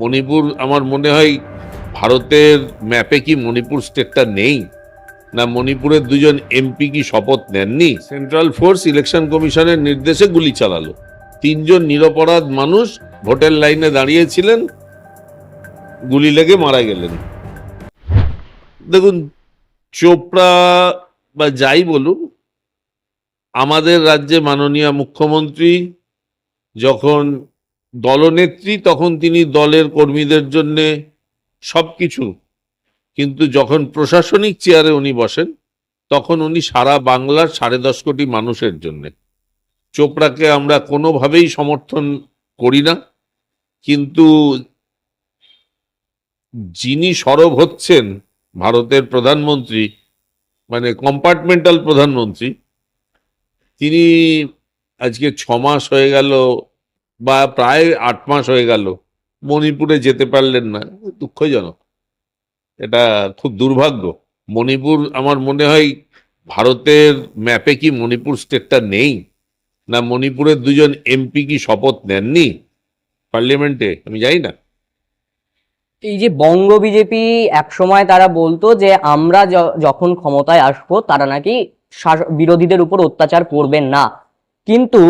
মণিপুর, আমার মনে হয় ভারতের ম্যাপে কি মণিপুর স্টেটটা নেই? না মণিপুরের দুজন এমপি কি শপথ নেননি? সেন্ট্রাল ফোর্স ইলেকশন কমিশনের নির্দেশে গুলি চালালো। তিনজন নিরপরাধ মানুষ ভোটের লাইনে দাঁড়িয়েছিলেন, গুলি লেগে মারা গেলেন। দেখুন, চোপড়া বা যাই বলুন, আমাদের রাজ্যে মাননীয় মুখ্যমন্ত্রী যখন দলনেত্রী তখন তিনি দলের কর্মীদের জন্যে সবকিছু। কিন্তু যখন প্রশাসনিক চেয়ারে উনি বসেন, তখন উনি সারা বাংলার সাড়ে দশ কোটি মানুষের জন্য। চোপড়াকে আমরা কোনোভাবেই সমর্থন করি না, কিন্তু যিনি সরব হচ্ছেন ভারতের প্রধানমন্ত্রী মানে কম্পার্টমেন্টাল প্রধানমন্ত্রী, তিনি আজকে ছমাস হয়ে গেল বা প্রায় আট মাস হয়ে গেল, মণিপুরে যেতে পারলেন না। দুঃখজনক। এটা খুব দুর্ভাগ্য। মণিপুর, আমার মনে হয় ভারতের ম্যাপে কি মণিপুর স্টেটটা নেই? না মণিপুরের দুজন এমপি কি শপথ নেননি? পার্লামেন্টে আমি জানি না। এই যে বঙ্গ বিজেপি একসময় তারা বলতো যে আমরা যখন ক্ষমতায় আসব, তারা নাকি বিরোধীদের উপর অত্যাচার করবেন না। কিন্তু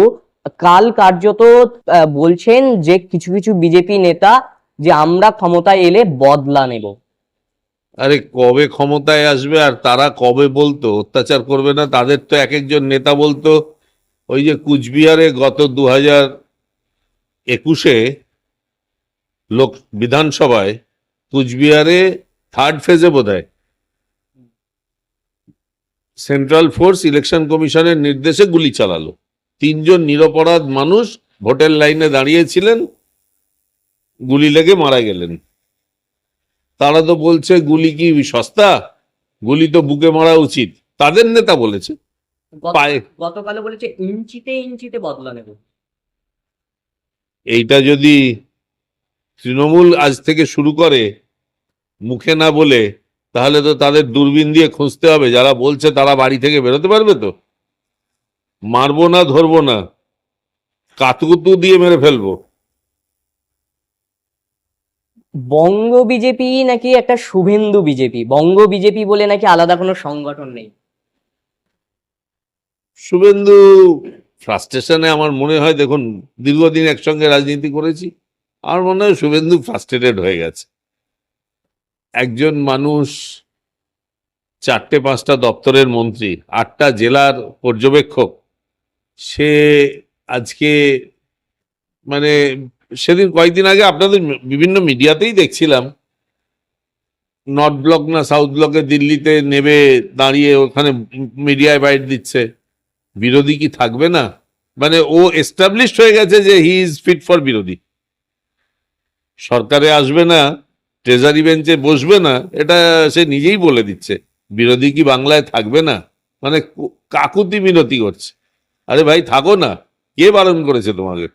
কাল কার্যত বলছেন যে কিছু কিছু বিজেপি নেতা যে আমরা ক্ষমতায় এলে বদলা নেব। আরে কবে ক্ষমতায় আসবে আর তারা কবে বলতো? অত্যাচার করবে না, তাদের তো এক একজন নেতা বলতো, ওই যে কুচবিহারে গত দু হাজার একুশে লোক, বিধানসভায় কুচবিহারে থার্ড ফেজে বোধ সেন্ট্রাল ফোর্স ইলেকশন কমিশনের নির্দেশে গুলি চালালো। তিনজন নিরপরাধ মানুষ ভোটের লাইনে দাঁড়িয়েছিলেন গুলি লেগে মারা গেলেন। তারা তো বলছে গুলি কি সস্তা? গুলি তো বুকে মারা উচিত। তাদের নেতা বলেছে পায়ে। বলেছে ইঞ্চিতে ইঞ্চিতে বদলা নেব। এইটা যদি তৃণমূল আজ থেকে শুরু করে মুখে না বলে তাহলে তো তাদের দূরবীন দিয়ে খুঁজতে হবে। যারা বলছে তারা বাড়ি থেকে বেরোতে পারবে তো? মারবো না ধরবো না কাতুকুতু দিয়ে মেরে ফেলব। বঙ্গ বিজেপি নাকি একটা শুভেন্দু বিজেপি? বঙ্গ বিজেপি বলে নাকি আলাদা কোনো সংগঠন নেই? শুভেন্দু ফ্রাস্ট্রেশনে আমার মনে হয় দেখুন দীর্ঘদিন একসঙ্গে রাজনীতি করেছি আমার মনে হয় শুভেন্দু ফ্রাস্ট্রেটেড হয়ে গেছে। একজন মানুষ চারটে পাঁচটা দপ্তরের মন্ত্রী আটটা জেলার পর্যবেক্ষক সে আজকে মানে সেদিন কয়েকদিন আগে আপনাদের বিভিন্ন মিডিয়াতেই দেখছিলাম। নর্থ ব্লক না সাউথ ব্লকে দিল্লিতে নেবে দাঁড়িয়ে ওখানে মিডিয়ায় বাইট দিচ্ছে। বিরোধী কি থাকবে না? মানে ও এস্টাবলিশড হয়ে গেছে যে হি ইজ ফিট ফর বিরোধী। সরকারে আসবে না ট্রেজারি বেঞ্চে বসবে না, এটা সে নিজেই বলে দিচ্ছে। বিরোধী কি বাংলায় থাকবে না? মানে কাকুতি মিনতি করছে। আরে ভাই থাকো না। কে বারণ করেছে তোমাকে?